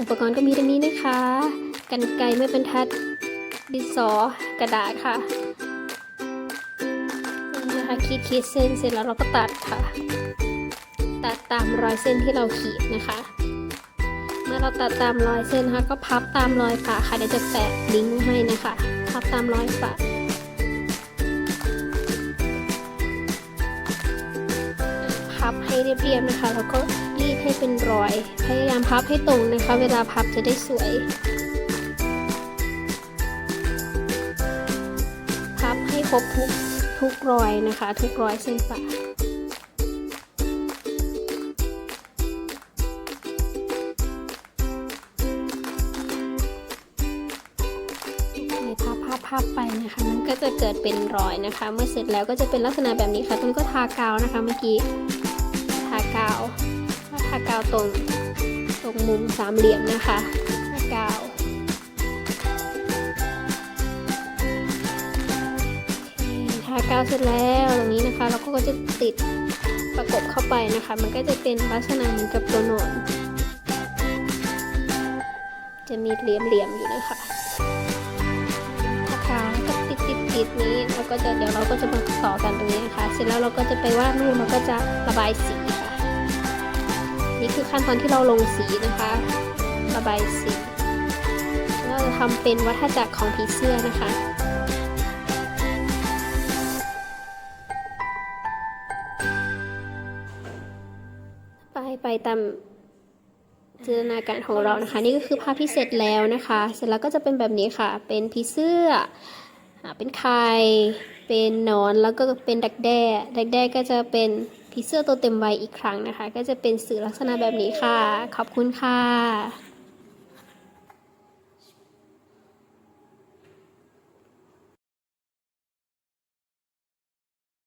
อุปกรณ์ก็มีดังนี้นะคะ กันไกรไม่บรรทัด ดินสอกระดาษค่ะนี่นะคะขีดขีดเส้นเสร็จแล้วเราก็ตัดค่ะ ตัดตามรอยเส้นที่เราขีดนะคะ เมื่อเราตัดตามรอยเส้นนะคะก็พับตามรอยฝาค่ะเดี๋ยวจะแปะลิงก์ให้นะคะ พับตามรอยฝา พับให้เรียบๆนะคะ แล้วก็รีดให้เป็นรอย พยายามพับให้ตรงนะคะ เวลาพับจะได้สวย พับให้ครบทุกทุกรอยนะคะ ทุกรอยเส้นฝานี่พับพับพับไปนะคะ มันก็จะเกิดเป็นรอยนะคะ เมื่อเสร็จแล้วก็จะเป็นลักษณะแบบนี้ค่ะต้นก็ทากาวนะคะเมื่อกี้ ทากาวตรงตรงมุมสามเหลี่ยมนะคะทากาวทากาวเสร็จแล้วตรงนี้นะคะ เราก็จะติดประกบเข้าไปนะคะ มันก็จะเป็นลักษณะเหมือนกับตัวหนอนจะมีเหลี่ยมๆอยู่นะคะทากาวก็ติดติดติดนี้แล้วก็จะเดี๋ยวเราก็จะมาต่อกันตรงนี้นะคะ เสร็จแล้วเราก็จะไปวาดรูปแล้วก็จะระบายสีค่ะ นี่คือขั้นตอนที่เราลงสีนะคะ ระบายสีเราจะทำเป็นวัฏจักรของผีเสื้อนะคะไปไปตามจินตนาการของเรานะคะ นี่ก็คือภาพที่เสร็จแล้วนะคะ เสร็จแล้วก็จะเป็นแบบนี้ค่ะ เป็นผีเสื้อเป็นไข่เป็นนอนแล้วก็เป็นดักแด้ดักแด้ก็จะเป็น ผีเสื้อตัวเต็มวัยอีกครั้งนะคะ ก็จะเป็นสื่อลักษณะแบบนี้ค่ะ ขอบคุณค่ะ